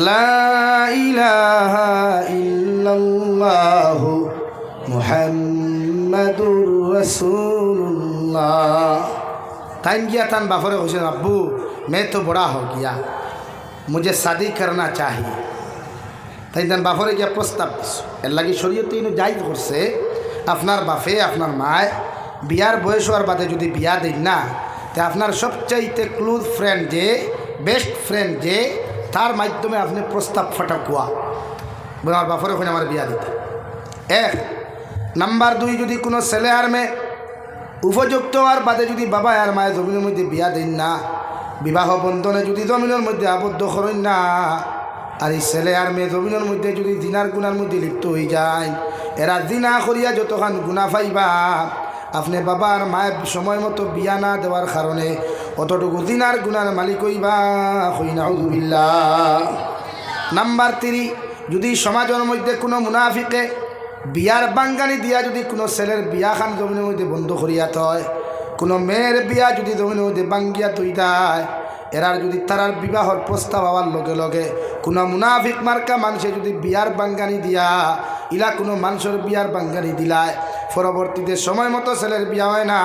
لا إله إلا الله محمد رسول الله تن گیا تن بافر حسین ابو میں تو তাই তান বাফরে গিয়া প্রস্তাব দিছো। এর লাগে শরীয়তে ইনু যাই করছে, আপনার বাপে, আপনার মায় বিয়ার বয়স হওয়ার বাদে যদি বিয়া দিন না, তা আপনার সবচাইতে ক্লোজ ফ্রেন্ড যে বেস্ট ফ্রেন্ড যে তার মাধ্যমে আপনি প্রস্তাব ফটাকুয়া। বলে আমার বাফরে ওখানে আমার বিয়া দিতে। এক, নাম্বার দুই, যদি কোনো ছেলে আর মেয়ে উপযুক্ত হওয়ার বাদে যদি বাবা আর মায়ের জমিনের মধ্যে বিয়া দেন না, বিবাহ বন্ধনে যদি জমিনের মধ্যে আবদ্ধ করেন না, আর এই ছেলে আর মেয়ে জমিনের মধ্যে যদি দিনার গুনার মধ্যে লিপ্ত হয়ে যায়, এরা দিনা করিয়া যতক্ষণ গুণা পাইবা, আপনি বাবা আর মায়ের সময় মতো বিয়া না দেওয়ার কারণে অতটুকু দিনার গুনার মালিক হইবা নাম্বার তিরি যদি সমাজের মধ্যে কোনো মুনাফিকে বিয়ার বাঙ্গালি দিয়া যদি কোনো ছেলের বিয়া খান জমিনের মধ্যে বন্ধ করিয়া থয়, কোনো মেয়ের বিয়া যদি জমিনের মধ্যে বাঙ্গিয়া তৈ দেয়, এরার যদি তারার বিবাহর প্রস্তাব হওয়ার লগে লগে কোনো মুনাফিক মার্কা মানুষে যদি বিয়ার বাঙ্গানি দিয়া, ইলা কোনো মানুষের বিয়ার বাঙ্গানি দিলায় পরবর্তীতে সময় মতো ছেলের বিয়া হয় না,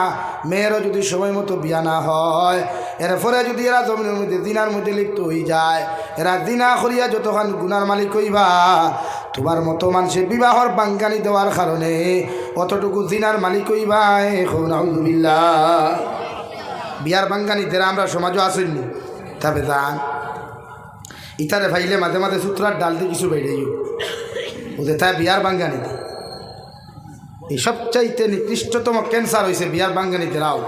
মেয়েরও যদি সময় মতো বিয়া না হয়, এরপরে যদি এরা জমিনের মধ্যে, দিনার মধ্যে লিপ্ত হয়ে যায়, এরা দিনা করিয়া যতক্ষণ গুনার মালিক হইবা, তোমার মতো মানুষে বিবাহর বাঙ্গানি দেওয়ার কারণে অতটুকু দিনার মালিক হইবা, এখন আলহামদুলিল্লাহ বিয়ার বাঙ্গানি দেরা আমরা সমাজও আসেননি। তবে যান ইতারে ভাইলে মাঝে মাঝে সূত্রার ডাল দিয়ে কিছু বেড়েই ওদের তাই বিয়ার বাঙ্গানি এই সবচাইতে নিকৃষ্টতম ক্যান্সার হয়েছে বিয়ার বাঙ্গানিতে, রাও।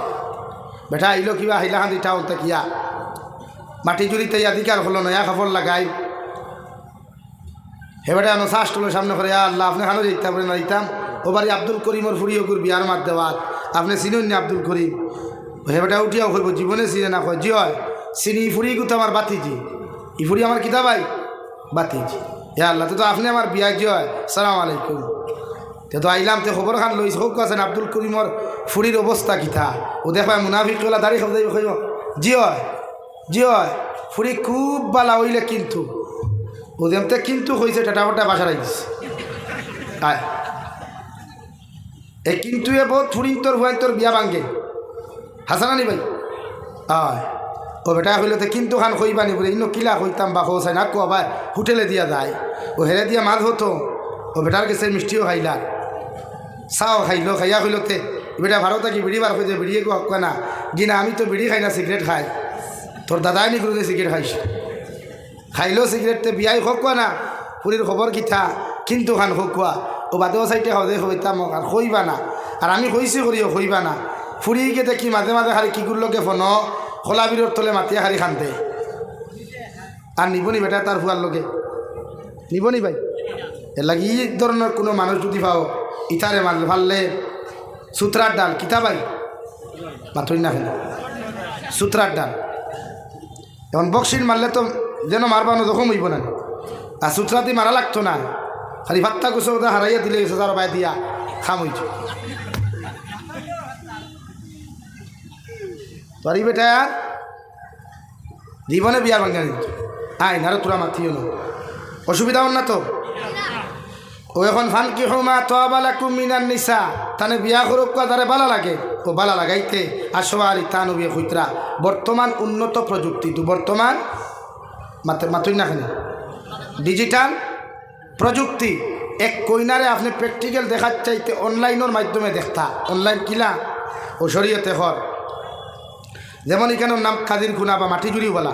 বেটা, আইলো কিবা হাইলা হাঁদি টাউন কিয়া? মাটি জুড়িতে অধিকার হলো নয়া খবর লাগাই। হেবাটা আমি শ্বাস তুলো সামনে করে "ইয়া আল্লাহ, আপনি খানো যেতাম না দিতাম ও বাড়ি আব্দুল করিমর ফুরিও করি বিয়ার মাত দেওয়ার আপনি চিনুন না আব্দুল করিম? হেবাটা উঠিয়াও কইব জীবনে চিনে না কয়, জি হয়। চিনি ফুরি গুতো আমার বাতিজি। ই ফুরি আমার কিতা ভাই বাতিজি। হে আল্লাহ, তো আপনি আমার বিয়া জি হয়। সালাম আলাইকুম। তে তো আইলাম, তে খবর খান লইস হোক আছেন আব্দুল করিমর ফুরির অবস্থা কিতা ও দেখা মুনাফিক কলা দাঁড়িয়ে খাব যাইব কইব জি হয় জি হয়। ফুরি খুব বালা হইলে কিন্তু। ও যেমতে কিন্তু হয়েছে টাটা বাসা রাখিস এ কিন্তু এ বহুত ফুরিন তোর হুয়াই তোর বিয়া ভাঙ্গে হাসান আলী ভাই? আয় ও বেটা হইলে তো কিন্তু খান কইবানি বলে, ইনো কিলা কইতাম বা হোসাই না কো আবার হোটেলে দিয়া যায়। ও হেরে দিয়া মাছ হতো। ও বেটার কাছে মিষ্টিও খাইলা চাও খাইলো খাইয়া হইলতে বেটা ভারত থাকি বিড়ি বার হইতে বিড়িয়ে গো কয় না। গিনা, আমি তো বিড়ি খাই না সিগারেট খাই। তোর দাদাই নি করে সিগারেট খাইছে? খাইলো সিগারেটতে বিয়াই হোক না। পুরীর খবর কিথা কিন্তু খান হোক কোয়া ও বাদেও সাইডে হদে হইতাম আর হইবা না। আর আমি কইছি করিও হইবা না। ফুরিকে দেখি মাঝে মাঝে খালি কি করলোকে ফোন, খোলা বিরোর তলে মাতিয়া খালি খানতে আর নিবনি বেটা তার ফুয়ার লোকে নিবনি ভাই? এর লাগি ধরনের কোনো মানুষ যদি পাও ইতারে মারলে ফাললে সুতরার ডাল কিতা ভাই? মাথুই না ফেলে সুতরার ডাল। এখন বক্সিন মারলে তো যেন মারবানো জখম হইব না। আর সুতরাতে মারা লাগতো না। খালি ভাত্তা কুসো ওদের হারাইয়া দিলে গেছে তার বাই দিয়া খাম হইছে তোরই বেটা, জীবনে বিয়া ভাঙ্গা দিত আয়, নারে, তোরা মাতিও না অসুবিধা হন না তো? ও এখন ফান কি হমা তোয়াবালা কুমিনার নিসা। তানে বিয়া করুক তারে বালা লাগে। ও বালা লাগাইতে। আসোয়ারি তানু বিয়ে হইতরা বর্তমান উন্নত প্রযুক্তি তো বর্তমান মাতে, মাতুই না খানি ডিজিটাল প্রযুক্তি এক কইনারে আপনি প্র্যাকটিক্যাল দেখার চাইতে অনলাইনের মাধ্যমে দেখতা। অনলাইন কিলা? ও শরীয়তে হর যেমন এখানে নাম কাদির খুনা বা মাটি জুড়ি বলা।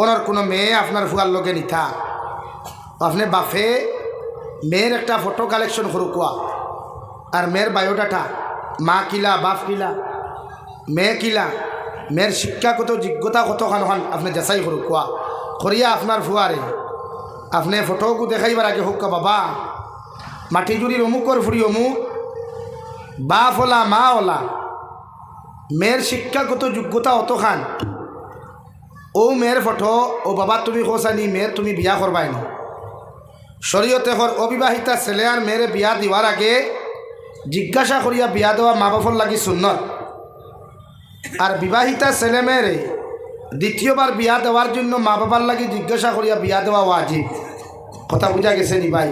ওনার কোনো মেয়ে আপনার ফুয়ার লগে নিথা আপনি বাফে মেয়ের একটা ফটো কালেকশন করু কোয়া। আর মেয়ের বায়োডাটা মা কিলা, বাপ কিলা, মেয়ে কিলা, মেয়ের শিক্ষাগত যোগ্যতা কতখান খান আপনি যাচাই করু কোয়া করিয়া আপনার ফুয়ারে আপনি ফটোকু দেখাইবার আগে হোক বাবা। মাটি জুড়ির অমুকর ফুরি অমুক বাপ ওলা মা ওলা মেয়ের শিক্ষাগত যোগ্যতা অতখান ও মেয়ের ফটো ও বাবা তুমি কোসানি মেয়ের তুমি বিয়া করবাই না। শরীয়তে হর অবিবাহিতা ছেলে আর মেয়েরে বিয়া দিবার আগে জিজ্ঞাসা করিয়া বিয়া দেওয়া মা বাপর লাগি সুন্নত আর বিবাহিতা ছেলে মেয়েরে দ্বিতীয়বার বিয়া দেওয়ার জন্য মা বাবার লাগি জিজ্ঞাসা করিয়া বিয়া দেওয়া ওয়াজিব কথা বুঝা গেছে নি ভাই?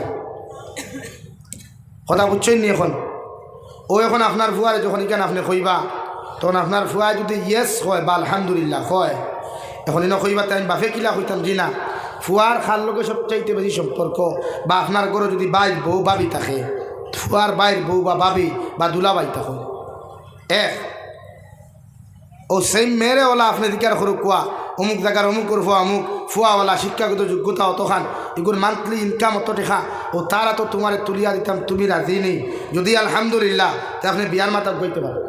কথা বুঝছেন নি এখন? ও এখন আপনার ফুয়ারে যখন এখানে আপনি কইবা তখন আপনার ফুয়ায় যদি ইয়েস হয় বা আলহামদুলিল্লাহ হয় এখন এনে কইবা তাই বাফে কিলা কইতাম জি না ফুয়ার খার লোকে সবচাইতে বেশি সম্পর্ক, বা আপনার ঘরে যদি বাইর বউ বাবি থাকে, ফুয়ার বাইর বউ বা বাবি বা দুলাবাই থাকে। এক, ও সেই মেরে ওলা আপনি দিকার করুক কুয়া, অমুক জায়গার অমুক করব অমুক ফুয়াওয়ালা, শিক্ষাগত যোগ্যতা অতখান এগুলো মান্থলি ইনকাম অত টেখা, ও তারা তো তোমার তুলিয়া দিতাম, তুমি রাজি নেই। যদি আলহামদুলিল্লাহ, তা আপনি বিয়ার মাথা বইতে পারো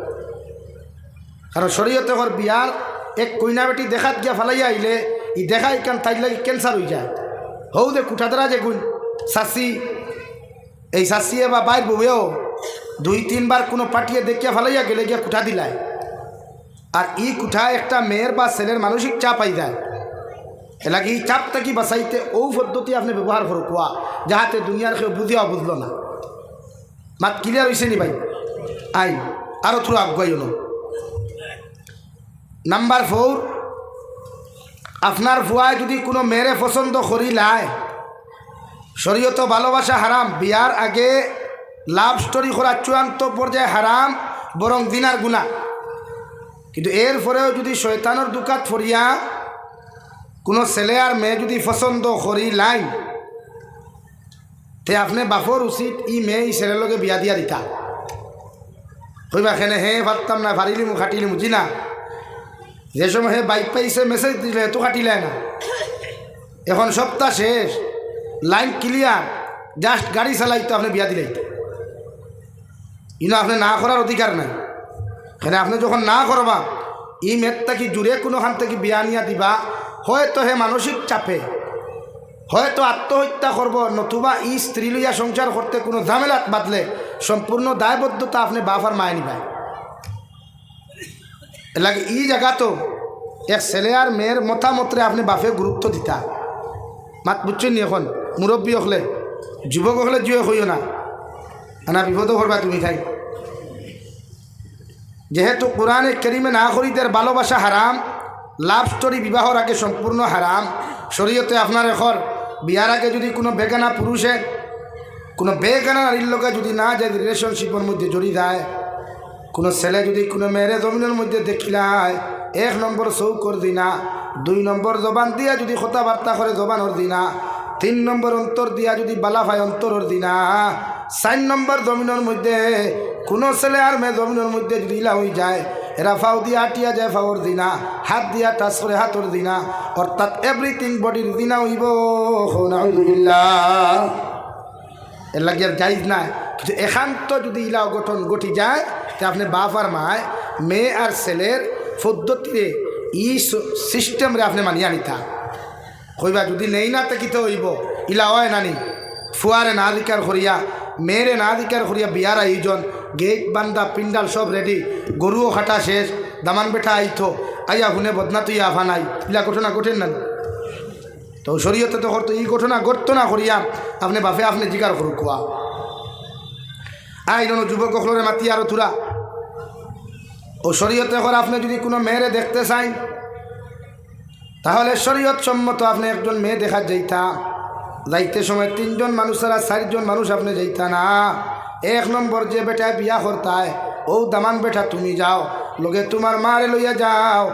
কারণ শরীয়তে বিয়ার, এক কইনা বেটি দেখাত গিয়া ফালাইয়া আইলে ই দেখা ইকান তাই লাগে ক্যান্সার হয়ে যায়। হৌ দে কুঠাদরা যে গুণ। শাসি এই শাসিয়ে বা বাইর বউয়েও দুই তিনবার কোনো পাঠিয়ে দেখিয়া ফালাইয়া গেলে গিয়া কুঠা দিলায়। আর ই কুঠা একটা মেয়ের বা ছেলের মানসিক চাপ আই যায়। এলাকি এই চাপটা কি বাঁচাইতে ও পদ্ধতি আপনি ব্যবহার করো কোয়া, যাহাতে দুনিয়ার কেউ বুঝিয়া বুঝলো না। মাত ক্লিয়ার হয়েছে নি ভাই? আই আরও থ্রু আগুয়াই নাম্বার ফোর আপনার ফুয়ায় যদি কোনো মেয়েরে পছন্দ করি লায় শরীয়ত ভালোবাসা হারাম, বিয়ার আগে লাভ স্টোরি করা চূড়ান্ত পর্যায়ে হারাম, বরং দিনার গুণা কিন্তু এর পরেও যদি শয়তানোর দুকাত ফরিয়া কোনো ছেলে আর মেয়ে যদি পছন্দ করি লাইন তে আপনি বাপর উচিত ই মেয়ে ই ছেলের লগে বিয়া দিয়া দিতা। কইবা খেনে, হে পারতাম না ফারিলি মু খাটিলি না যে সময় হে বাইক পাইছে মেসেজ দিলে, তো কাটিলে না। এখন সপ্তাহ শেষ লাইন ক্লিয়ার জাস্ট গাড়ি চালাইতো আপনি বিয়া দিলেই। ইনো আপনি না করার অধিকার নাই। এখানে আপনি যখন না করবা, ই মেয়েরটা কি জুড়ে কোনোখান থেকে বিয়া নিয়া দিবা, হয়তো হে মানসিক চাপে। হয়তো আত্মহত্যা করব, নতুবা ই স্ত্রী লইয়া সংসার করতে কোনো ঝামেলাত বাদলে সম্পূর্ণ দায়বদ্ধতা আপনি বাফার মায় নিবায়। লাগে ই জায়গা তো। এক ছেলে আর মেয়ের মতামতরে আপনি বাপে গুরুত্ব দিতা। মাত বুঝছেন নি এখন? মুরব্বী হলে যুবক হলে জুয়ে হইও না না বিপদ করবা তুমি খাই যেহেতু কোরআনে কেরিমে না করিদের ভালোবাসা হারাম লাভ স্টোরি বিবাহর আগে সম্পূর্ণ হারাম শরীয়তে আপনার এখন বিয়ার আগে যদি কোনো বেগানা পুরুষে কোনো বেগানা নারীর লোকে যদি না যায় রিলেশনশিপের মধ্যে জড়িয়ে যায়। কোনো ছেলে যদি কোনো মেয়েরে জমিনের মধ্যে দেখিলায়, এক নম্বর চৌকর দিনা, দুই নম্বর জবান দিয়া যদি কথাবার্তা করে জবানোর দিনা, তিন নম্বর অন্তর দিয়া যদি বালা ভাই অন্তরের দিনা, চার নম্বর জমিনের মধ্যে কোনো ছেলে আর মেয়ে জমিনের মধ্যে যদি ইলা হয়ে যায়, এরা ফাও দিয়া আটিয়া যায় ফাওয়ার দিনা, হাত দিয়া টাচ করে হাতর দিনা, অর্থাৎ এভরিথিং বডির দিনা হইব এর লাগে আর যাইজ নাই। কিন্তু একান্ত যদি ইলা গঠন গঠি যায়, তা আপনি বাপ আর মায়, মেয়ে আর ছেলের পদ্ধতিরে ই সিস্টেমরে আপনি মানিয়া নিতা। কইবা যদি নেই না তাকিতে হইব? ইলা হয় নানি। ফুয়ারে না দিকার করিয়া, মেয়েরে না দিকার করিয়া বিয়ার আয়োজন, গেট বান্দা পিন্ডাল সব রেডি গরুও খাটা শেষ, দামান বেঠা আইতো। আইয়া হুনে বদনা তুই নাই। ইলা ঘটনা ঘটেন না তো শরীয়তে তো করতো এই ঘটনা ঘটতো না করিয়া আপনি বাপে আপনি জিকার করুক কোয়া আই জন যুবক সকলরে মাতি আরও থুরা ও শরীয়তে করে আপনি যদি কোনো মেয়েরে দেখতে চাই, তাহলে শরীয়ত সম্মত আপনি একজন মেয়ে দেখা যাইতা। যাইতে সময় তিনজন মানুষ ছাড়া চারজন মানুষ আপনি যাইতা না। এক নম্বর যে বেটায় বিয়া করতায় ও দামান বেটা তুমি যাও, লগে তোমার মারে লইয়া যাও।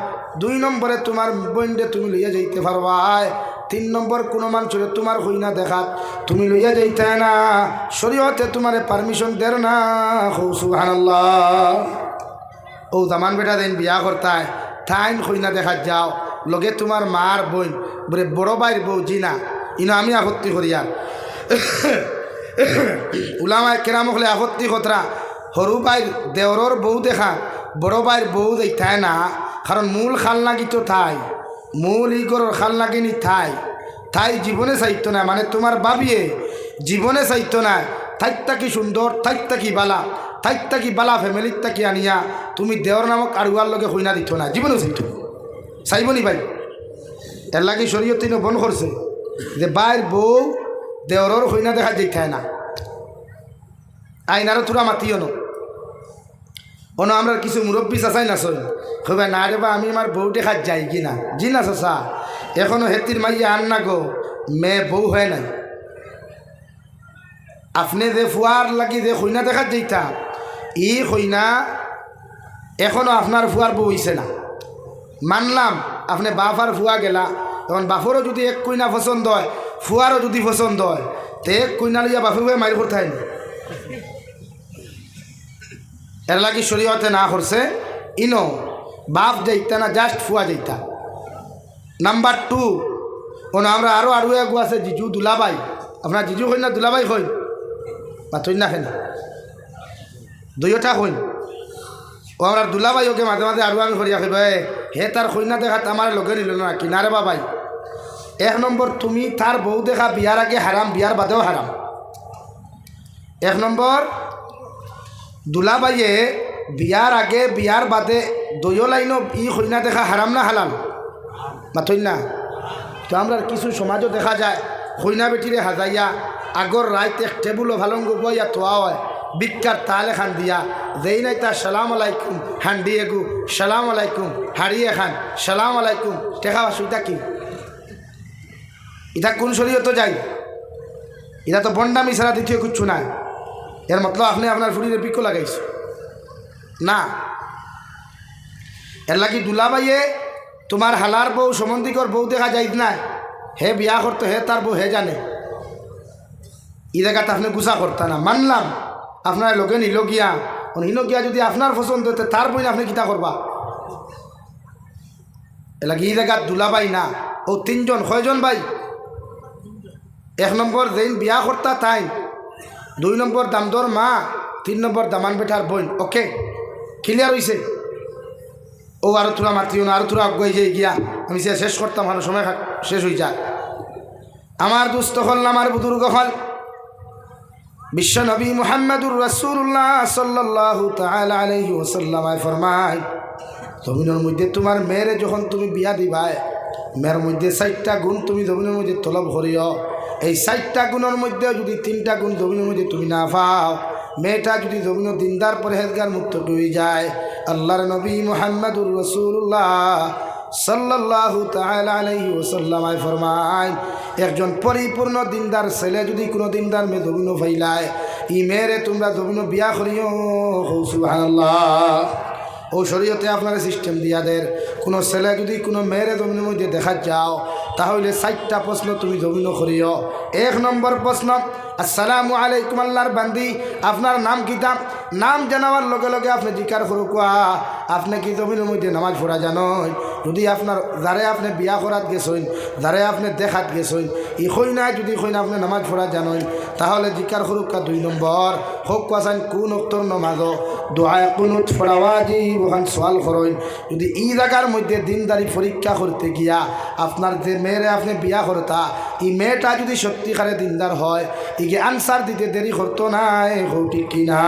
দুই নম্বরে তোমার বইন্ডে তুমি লইয়া যাইতে পারবাই। তিন নম্বর কোনো মানুষের তোমার হই না দেখাত। তুমি লইয়া যাইতে না। শরীয়তে তোমার পারমিশন দের না। হৌ, সুবহানাল্লাহ। ও দামান বেটা দেন, বিয়া করতায়। তাইন হই না দেখাত, যাও। লগে তোমার মার বই বলে বড় বাইর বউ, জিনা। ইনো আমি আপত্তি করি আর। উলামায় কেরাম হলে আপত্তি কতরা? সৰু বাইর দেওৰৰ বউ দেখা, বড় বাইর বউ দেখায় না। কারণ মূল খাল নাগিতো ঠাই। মূল ইগরের খাল নাগিনি ঠাই। ঠাই জীবনে চাইতো না মানে তোমার বাবিয়ে জীবনে চাইতো না। ঠাইতটা কি সুন্দর, ঠাইতটা কি বালা, ঠাইতটা কি বালা ফ্যামিলির কি আনিয়া তুমি দেওর নামক আড়ুয়ার লগে হইনা দিত না জীবনে চাইতো। চাইবনি ভাই? এর লাগে শরীয়ত বন করছে যে বাইর বউ দেওরর হইনা দেখা যেতে না। আইনারও তোরা মাতিও ন অন্য আমরা কিছু মুরব্বী চাচাই না সই কবে না রে বা, আমি আমার বউ দেখাত যাই কি না? জি না চাচা, এখনও হেতির মাইয়া আন না গো মেয়ে বউ হয় নাই। আপনি যে ফুয়ার লাগি যে কইনা দেখাত যাইতা, ই কইনা এখনও আপনার ফুয়ার বউ হইছে না। মানলাম, আপনি বাপ আর ফুয়া গেলা, তখন বাপরও যদি এক কইনা পছন্দ হয় ফুয়ারও যদি পছন্দ হয়, তে এক কইনা লইয়া বাপে মারি করতে হয়নি এর লাগি শরীয়তে না করছে ইনো, বাপ যাইতা না, জাস্ট ফুয়া যাইতা। নাম্বার টু কোন আমরা আরও আরও এক আছে, জিজু দুলাবাই। আপনার জিজু কই না দুলাবাই কই বা তৈ না খেন দুইটা কই ও আমরা দুলাবাই ওকে মাঝে মাঝে আরও আমি করিয়া এ, হে তার কইনা দেখাত আমার লগে নিল না কিনারে বাবাই? এক নম্বর, তুমি তার বউ দেখা বিয়ার আগে হারাম, বিয়ার বাদেও হারাম। এক নম্বর দুলাবাইয়ে বিয়ার আগে বিয়ার বাদে দইও লাইনও ই কইনা দেখা হারাম না হালাল? মাথই না? তো আমরা কিছু সমাজও দেখা যায় কইনা বেটিরে হাজাইয়া আগর রাইত এক টেবুলও ভালঙ্গ বইয়া তোয়া হয় বিক্ষার তাল এখান দিয়া, যেই নাই তার সালাম আলাইকুম হান্ডি এগু, সালাম আলাইকুম হাড়িয়ে খান সালাম আলাইকুম টেকা বাসুইটা কি? এটা কোন শরীয়ত যাই এটা তো বন্ডামি ছাড়া দ্বিতীয় কিচ্ছু নাই। এর মতলব আপনি আপনার ফুড়িরে পিকো লাগাইছে? না। এর লাগি দুলাবাইয়ে তোমার হালার বউ সমন্দিকর বউ দেখা যাই না হে বিয়া করতো হে তার বউ হে জানে। ই জায়গাতে আপনি গুছা করতা না। মানলাম, আপনার লোকে নিল গিয়া নিল গিয়া যদি আপনার পছন্দ হতে তার বই আপনি কিতা করবা? এ লাগে ই জায়গাত দুলাবাই না। ও তিনজন, কয়জন ভাই? এক নম্বর যেইন বিয়া করতা তাই দুই নম্বর দামদর মা, তিন নম্বর দামান বেটার বোন ওকে ক্লিয়ার হয়েছে ও আরও তোরা মাতিও না আরও তোরা আগুয়াই যাই গিয়া। আমি সে শেষ করতাম ভালো সময় শেষ হয়ে যায় আমার দুস্থ হল আমার বুদুর্গ হল? বিশ্ব নবী মুহাম্মদুর রসুল্লাহ সাল্লাহ তাআলা আলাইহি ওসাল্লামায় ফরমায়, জমিনের মধ্যে তোমার মেয়েরে যখন তুমি বিয়া দিবাই মেয়ের মধ্যে চারটা গুণ তুমি জমিনের মধ্যে তলব করিও। এই চারটা গুণের মধ্যে যদি তিনটা গুণ জমিনের মধ্যে তুমি না পাও মেয়েটা যদি জমিন দিনদার পরহেজগার মুক্ত হয়ে যায়। আল্লাহর নবী মোহাম্মদুর রসুল্লাহ সাল্লাল্লাহু তাআলা আলাইহি ওয়াসাল্লামায় ফরমায়, একজন পরিপূর্ণ দিনদার ছেলে যদি কোনো দিনদার মেয়ে জমিন ফাইলায় ই মেয়েরে তোমরা জমিন বিয়া করিও সুবহানাল্লাহ। ও শরীয়তে আপনারা সিস্টেম দিয়া দের কোনো ছেলে যদি কোনো মেয়েরে জমিনের মধ্যে দেখা যাও তাহলে ষাটটা প্রশ্ন তুমি জমিন করিও। এক নম্বর প্রশ্ন, আসসালামু আলাইকুম আল্লাহর বান্দি, আপনার নাম কিতাম নাম জানাবার লগে লগে আপনি জিকার করো কোয়া আপনি কি জমিনের মধ্যে নামাজ পড়া জানই? যদি আপনার যারে আপনি বিয়া করাত গেছইন যারে আপনি দেখাত গেছইন, ই হই না যদি না আপনি নামাজ পড়া জানই, তাহলে জিকার করুকা দুই নম্বর হোক কোয়াশান কোন অক্তর নমাজ। দোয়ায় কোন ফড়াওয়াজি ওখান সোয়াল করইন যদি ই জায়গার মধ্যে দিনদারি পরীক্ষা করতে গিয়া আপনার যে মেয়েরে আপনি বিয়া করতা ই মেয়েটা যদি সত্যিকারে দিনদার হয় ইগে আনসার দিতে দেরি করতো না ঠিক কিনা।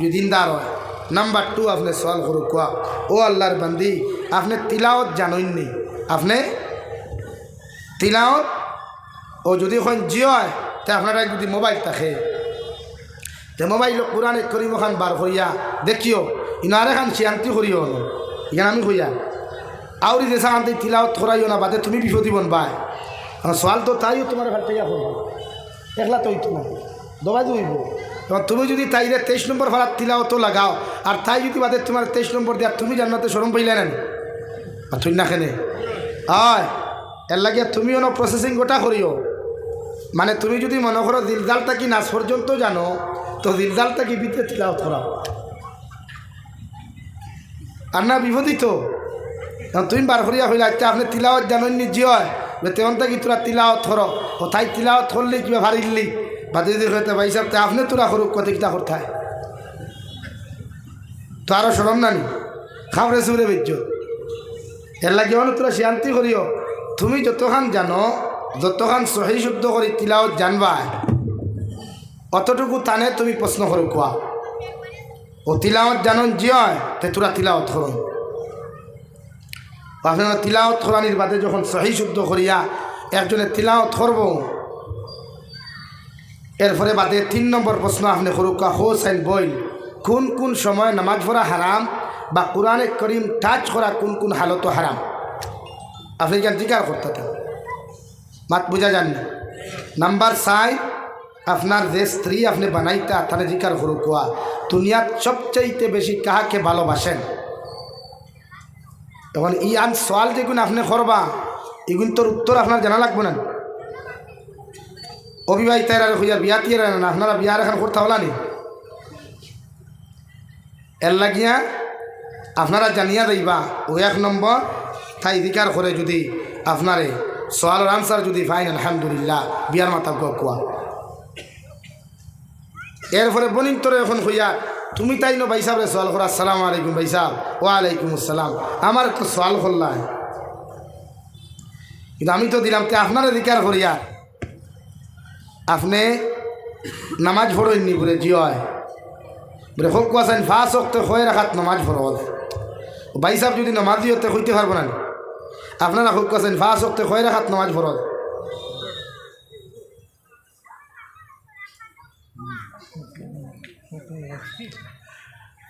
যদি দিনদার হয়। নাম্বার টু আপনি সোয়াল করুক কোয়া ও আল্লাহর বান্দি, আপনি তিলাওত জানইননি আপনি তিলাওত ও যদি এখন জিও হয় তে আপনারা যদি মোবাইল থাকে। তে মোবাইল কোরআন করিম খান বার করিয়া দেখিও, ইনারে খান শিয়ান্তি করিও ন। ইখান আমি কইয়া, আউরি দেশা আনতে তিলাওত করাইও না, বাদে তুমি বিপদি বনবাই সোয়াল তো তাইও তোমার ভালো তাইয়া করব একলা তো না। দবাই দইব এবার তুমি যদি তাইরে তেইশ নম্বর ভাড়া তিলাওত লাগাও, আর তাই যদি বাদে তোমার তেইশ নম্বর দেওয়া তুমি জান্নাতে সরম পাইলে না আর তুই না খেনে হয় এর লাগে তুমিও না প্রসেসিং গোটা করিও। মানে তুমি যদি মনে করো দিলদালটা কি নাচ পর্যন্ত জানো, তো দিলদালটা কি ভিতরে তিলাওত করাও? আর না কারণ তুমি বার করিয়া হইলে আচ্ছা আপনি তিলাওয়াত জানেন নিজে হয় তেমন কি তোরা তিলাওয়াত থর তাই তিলাওয়াত করলি কিবা ভারিলি যদি হইতে ভাই সাহেব, তে আপনি তোরা করুক কত কিতা করতে তো আরও সরম নানি খাবরে সুরে বেজ্জ এর লাগে মানে তোরা শান্তি করিও। তুমি যতখান জানো, যতখান সহি শুদ্ধ করি তিলাওত জানবা, অতটুকু টানে তুমি প্রশ্ন করো কোয়া। ও তিলাওত জানন জিয় তে তোরা তিলাওত করো। আপনারা তিলাওত করানির বাদে যখন সহি শুদ্ধ করিয়া একজনে তিলাওত করব এরপরে বাদে তিন নম্বর প্রশ্ন আপনি করুকা হোসাইন বইল। কোন কোন সময় নামাজ পড়া হারাম বা কোরআনে করিম টাচ করা কোন কোন হালত হারাম আপনি কেন জিজ্ঞার করতে থাকেন। মাত বোঝা যাননি নাম্বার সাই আপনার যে স্ত্রী আপনি বানাইতা তাহলে জিকার করু কোয়া দুনিয়ার সবচাইতে বেশি কাহাকে ভালোবাসেন? তখন ই আন সওয়াল যেগুন আপনি করবা এগুন তোর উত্তর আপনার জানা লাগবে না? অবিবাহিতারা হইয়া বিয়া দিয়ে না আপনারা বিয়ার এখন করতে হলা নি? এর লাগিয়া আপনারা জানিয়া দিবা ও এক নম্বর তাই অধিকার করে যদি আপনারে সোয়ালের আনসার যদি ফাইন আলহামদুলিল্লাহ, বিয়ার মাথা কোয়া। এরপরে বনিম তোর এখন হইয়া তুমি তাই নো ভাই সাহেব সোয়াল করা, আসসালামু আলাইকুম ভাই সাহেব ওয়ালাইকুম আসসালাম, আমার তো সোয়াল করলাই কিন্তু আমি তো দিলাম, তে আপনার অধিকার করিয়া আপনি নামাজ পড়েননি বলে জিয় বলে হোক কোয়াশাইন ফাঁস হকতে হয়ে রাখাত নামাজ ফরজ ভাই সাহেব যদি নামাজ দিওতে হইতে পারব না আপনারা হোক কোয়াশাইন ফাঁস হকতে হয়ে রাখাত নামাজ ফরজ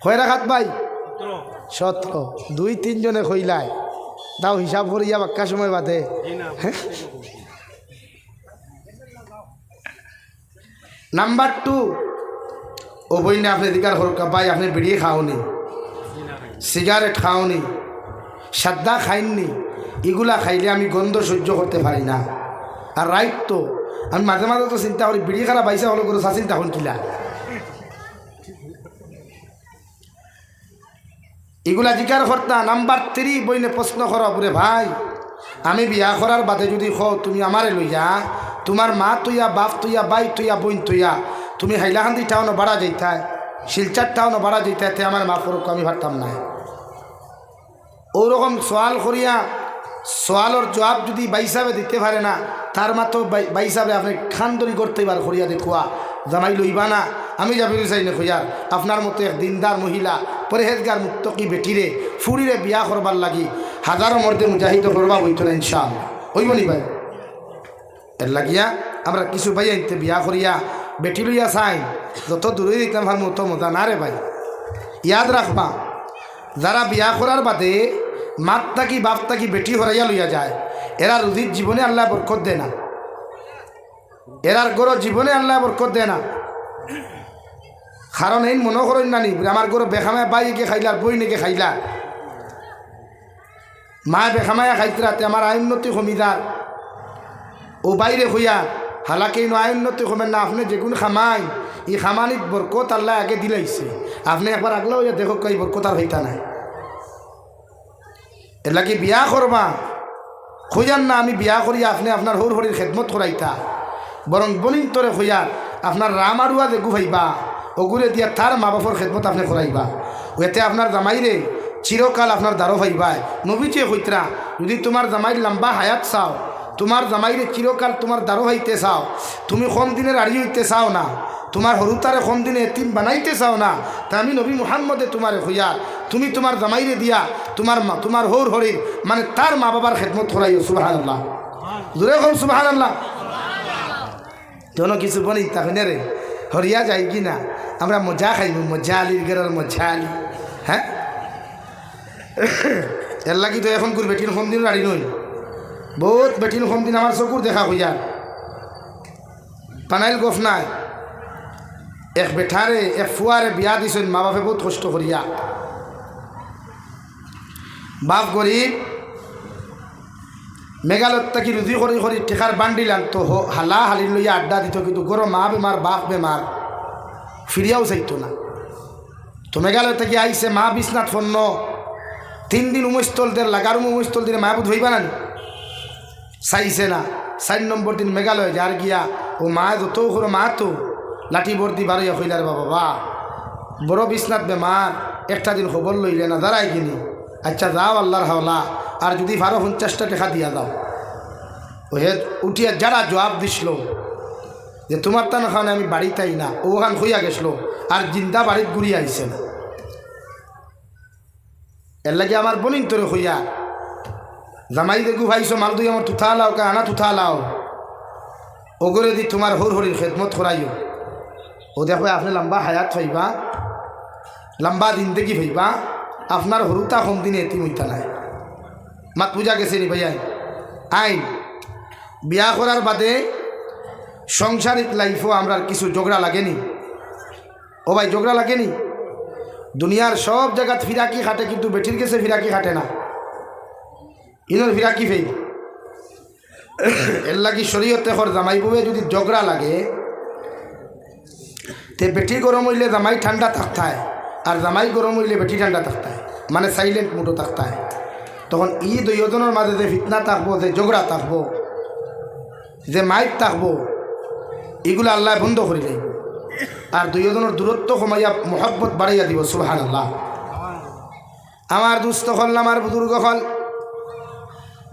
হয়ে রাখাত ভাই? সতেরো। দুই তিনজনে কইলায় তাও হিসাব করিয়া বাক্কা সময় বাদে। হ্যাঁ? নাম্বার টু ও বই না আপনি দিকার হরকা ভাই আপনি বিড়িয়ে খাওনি। সিগারেট খাওনি। সাদ্দা খাইননি এগুলা খাইলে আমি গন্ধ সহ্য করতে পারি না। আর রাইট তো, আমি মাঝে মাঝে তো চিন্তা করি বিড়ি খারাপ পাইসা হলো করে চিন্তা হন কিলা। এগুলা জিকার কর্তা নাম্বার থ্রি বইনে প্রশ্ন কর ভাই। আমি বিয়া করার বাদে যদি খ তুমি আমারে লইয়া তোমার মা তুইয়া, বাপ তুইয়া, বাই তুইয়া বইন তুইয়া, তুমি হাইলাকান্দি টাউনও বাড়া যাইতায়, শিলচার টাউনও বাড়া যাইতায়, তে আমার মা ফরক আমি ভাবতাম না। ওরকম সোয়াল করিয়া সোয়ালর জবাব যদি বাইসাবে দিতে পারে না, তার মাত্র বাইসাবে আপনি খানদরি করতে পার করিয়া দেখুয়া, জামাই লইবা না, আমি যাবি চাই না খুঁজার আপনার মতো এক দিনদার মহিলা, পরেহেজগার মুক্তকি বেটিরে ফুরিরে বিয়া করবার লাগি, হাজারো মর্দে মুজাহিদ করবা হইত না ইনশাল হইব নি ভাই? এর লাগিয়া আমরা কিছু ভাই আনতে বিয়া করিয়া বেটি লইয়া চাই। যত দূরে দিতাম ভার মতো মজা না রে ভাই। ইয়াদ রাখবা যারা বিয়া করার বাদে মাত থাকি, বাপ থাকি বেটি হরাইয়া লইয়া যায়। এরা রুদির জীবনে আল্লাহ বরকত দেয় না। এরার গরো জীবনে আল্লাহ বরকত দেয় না। কারণ এই মনে করেন নানি আমার গরো বেখামায় বাইকে খাইলার বই নেকে খাইলা। মা বেখামায়া খাইতরাতে আমার আইনতি কমিদার ও বাইরে হইয়া, হালাকি নো আইনতি কমেন না, আপনি যেগুন খামাই, ই খামানিত বরকত আল্লাহ আগে দিলাইছে। আপনি একবার আগলা হইয়া দেখো কই বরকত আর হইতা নাই। এর লাগে বিয়া করবা? খুঁজান না, আমি বিয়া করি, আপনি আপনার হর হরির খেদমত করাইতা। বরং বনিন তরে খুঁজার আপনার রাম আরুয়া দেখু ভাইবা ওগুলে দিয়া তার মা বাপর খেদমত আপনি করাইবা। এতে আপনার জামাইরে চিরকাল আপনার দ্বারো ভাইবাই নবীচে হইতরা, যদি তোমার জামাইর লম্বা হায়াত চাও তোমার জামাইরে চিরকাল তোমার দ্বারো হইতে চাও। তুমি কম দিনের আড়ি হইতে চাও না। তোমার হরুতারে কম দিনে এতিম বানাইতে চাও না। তা আমি নবী মুহাম্মদে তোমারে হইয়ার তুমি তোমার জামাইরে দিয়া, তোমার মা তোমার হৌর হরির মানে তার মা বাবার খেদমত করাইও সুবাহ আল্লাহ দূরে কম সুবাহ আল্লাহ যেন কিছু বলি তাহলে রে হরিয়া যাই কি না? আমরা মজা খাইব মজা আলির গেরার মজা আলি। হ্যাঁ এর লাগি তো এখন করে বেটির কম দিন রাড়ি নই বহুত বেটির কম দিন আমার চকুর দেখা হইয়া পানাইল গফ নাই। এক বেঠারে এক ফুয়ারে বিয়া দিছেন মা বাপে বহুত কষ্ট করিয়া বাপ গরিব মেঘালয়ত থাকি রুজি কৰি কৰি ঠেকাৰ বান্দিল আনতো হালা হালি লইয়া আড্ডা দিত কিন্তু গরো মা বেমার বাপ বেমার ফিরিয়াও চাইতো না। তো মেঘালয় থেকে আইসে মা বিশ্বনাথ ফন্ন তিন দিন উমস্থল দের লাগার উমস্থল দিনে মা বুধ হইবা না চাইছে না চার নম্বর দিন মেঘালয়, যার গিয়া ও মা যত করে মা তো লাঠি বর্দি বারোয়া হইলার বাবা, বা। বড় বিশ্বনাথ বেমার, একটা দিন খবর লইলে না দাঁড়াই কিনি। আচ্ছা যাও আল্লাহর হাওলা, আর যদি বারো পঞ্চাশটা টাকা দিয়া দাও। হে উঠিয়া যারা জবাব দিছিল, যে তোমার তান ওখানে আমি বাড়িতেই না ওখান হইয়া গেছিল, আর জিন্দা বাড়িত ঘুরি আইছে এর লাগে আমার বনিন তোরে হইয়া জামাই দেখু ভাইছো, মাল দুই আমার তুথা লাও, কা আনা তুথা লাও। ওগরে দি তোমার হর হরির খেদমত করাইও ও দেখো, আপনি লম্বা হায়াত হইবা লম্বা জিন্দগি ভাইবা আপনার হরুতা কম দিনে এটি হইতা নাই। মাত পূজা গেছে নি ভাইয়া আইন, বিয়া করার বাদে সংসারিক লাইফও আমরা কিছু ঝগড়া লাগেনি ও ভাই ঝগড়া লাগেনি দুনিয়ার সব জায়গাত ফিরাকি খাটে, কিন্তু বেঠির গেছে ফিরাকি খাটে না। ইনোর ফিরাকি ফেই এর লাগি শরীয়তে হর জামাই বউয়ে যদি ঝগড়া লাগে, তে বেটি গরম হইলে জামাই ঠান্ডা থাকতায়, আর জামাই গরম হইলে বেটি ঠান্ডা থাকতায় মানে সাইলেন্ট মুডো থাকতায়। তখন ই দুইজনের মাঝে যে ফিতনা থাকব, যে ঝগড়া থাকব, যে মাইক থাকব, এগুলো আল্লাহ বন্ধ করে দেব আর দুইজনের দূরত্ব কমাইয়া মহব্বত বাড়াইয়া দিব সুহান আল্লাহ আমার দুস্থ হল আমার বুজুর্গ হল।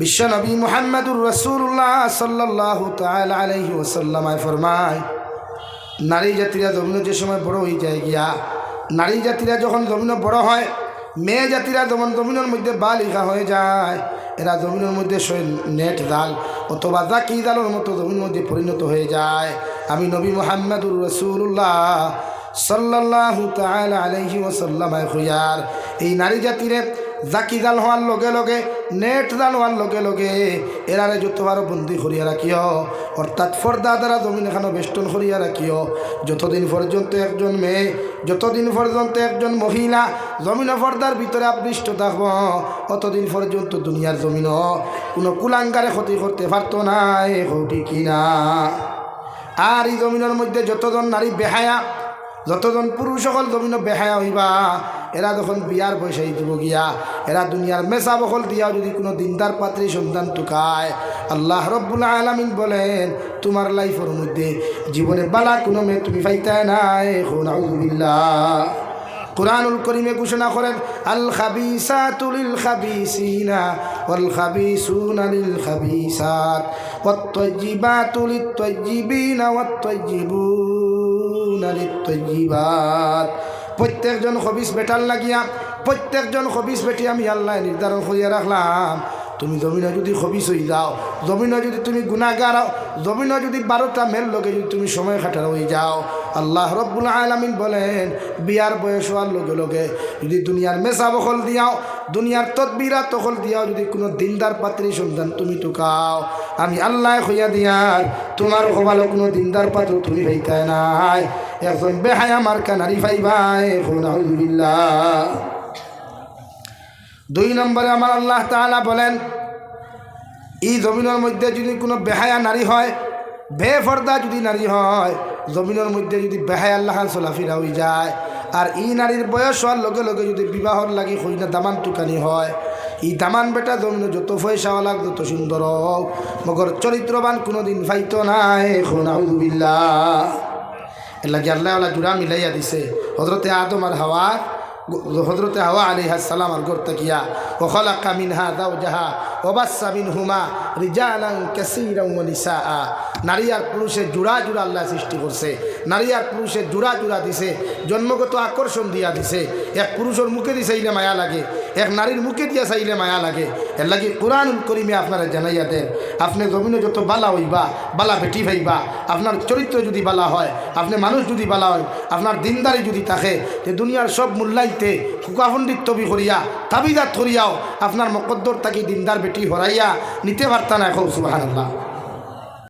বিশ্বনবী মোহাম্মদুর রসুল্লাহ সাল্লাহ আলহি ওসাল্লামায় ফরমায়, নারী জাতিরা জমিন যে সময় বড় হয়ে যায় গিয়া, নারী জাতিরা যখন জমিন বড় হয়, মেয়ে জাতিরা যেমন জমিনের মধ্যে বালিকা হয়ে যায়, এরা জমিনের মধ্যে নেট জাল অথবা জাকি জালের মতো জমিনের মধ্যে পরিণত হয়ে যায়। আমি নবী মোহাম্মদুর রসুল্লাহ সাল্লাহ তাল আলহি ওসাল্লামায় হইয়ার। এই নারী জাতিরে জাকি জাল হওয়ার লগে লগে, নেট জাল হওয়ার লগে লগে, এরারে যতবারও বন্দি করিয়া রাখিও, অর্থাৎ ফর্দা দ্বারা জমিন এখানে বেষ্টন করিয়া রাখিও। যতদিন পর্যন্ত একজন মেয়ে, যতদিন পর্যন্ত একজন মহিলা জমিন ফর্দার ভিতরে আপৃষ্ট থাকব, অতদিন পর্যন্ত দুনিয়ার জমিন কোনো কুলাঙ্গারে ক্ষতি করতে পারতো না, এ কিনা আর এই জমিনের মধ্যে যতজন নারী বেহায়া যতজন পুরুষ সকল জমিন বেহায়া হইবা, এরা যখন বিয়ার পয়সা দিব গিয়া, এরা দুনিয়ার মেসা বকল দিয়াও যদি কোনো দিনদার পাত্রী সন্তান টুকায়, আল্লাহ রব্বুল আলমিন বলেন তোমার লাইফের মধ্যে জীবনে বালা কোনো মেয়ে তুমি পাইতায় নাই আউযুবিল্লাহ কোরআনুল করিমে ঘোষণা করেন আল খাবিসাতুলিল খাবিসিনা ওয়াল খাবিসুনা লিল খাবিসাত ওয়াত তাইয়িবাতুলিত তাইয়িবিনা ওয়াত তাইয়িবুনা প্রত্যেকজন হবিস বেটার লাগিয়া প্রত্যেকজন হবিস বেটি আমি আল্লাহ নির্ধারণ করিয়া রাখলাম। তুমি জমিনে যদি খবিস হয়ে যাও, জমিনে যদি তুমি গুণাগার জমিনে যদি বারোটা মেল লোকে যদি তুমি সময় খাটার হয়ে যাও। আল্লাহ রব্বুল আলমিন বলেন, বিয়ার বয়স হওয়ার লগে লগে যদি দুনিয়ার মেসা বখল দিয়াও, দুনিয়ার তদবিরা তখল দিয়াও, যদি কোনো দিনদার পাত্রী সন্তান তুমি টুকাও, আমি আল্লাহ হইয়া দিয়ার, তোমার ভালো কোনো দিনদার পাত্র তুমি হইতায় নাই। একজন বেহায়া মার্কা নারী ফাইবাই দুই নম্বরে আমার আল্লাহ তাআলা বলেন, এই জমিনের মধ্যে যদি কোনো বেহায়া নারী হয়, বেফর্দা যদি নারী হয়, জমিনের মধ্যে যদি বেহায় আল্লাহ চলাফিরা হয়ে যায়, আর ই নারীর বয়স হওয়ার লগে লগে যদি বিবাহর লাগি হইনা দামান টুকানি হয় ই দামান বেটা জমিনে যত পয়সাওয়ালা যত সুন্দর হোক, মগর চরিত্রবান কোনোদিন ফাইতো নাই লাগে আল্লাহ আল্লাহ জুড়া মিলাইয়া দিছে। হজরতে আদম আর হাওয়া হজরতে হাওয়া আলী সালাম আর গর্তে কিয়া ও খলাকা মিনহা দাও হুমা ওয়া নিসাআ। নারী আর পুরুষের জোড়া জোড়া আল্লাহ সৃষ্টি করছে। নারী আর পুরুষের জোড়া জোড়া দিছে, জন্মগত আকর্ষণ দিয়া দিছে। এক পুরুষের মুখে দিয়ে চাইলে মায়া লাগে, এক নারীর মুখে চাইলে মায়া লাগে। এর লাগি কোরআনুল করিমে আপনারা জানাইয়া দেন, আপনি জমিনে যত বালা হইবা, বালা বেটি ভাইবা, আপনার চরিত্র যদি বালা হয়, আপনি মানুষ যদি বালা হয়, আপনার দিনদারি যদি থাকে, যে দুনিয়ার সব মূল্যাইতে ফুকাফন্ডিত তবি করিয়া, তাবিদাত করিয়াও আপনার মকদ্দর তাকে দিনদার হরাইয়া নিতে পারতা না এখন সুবাহ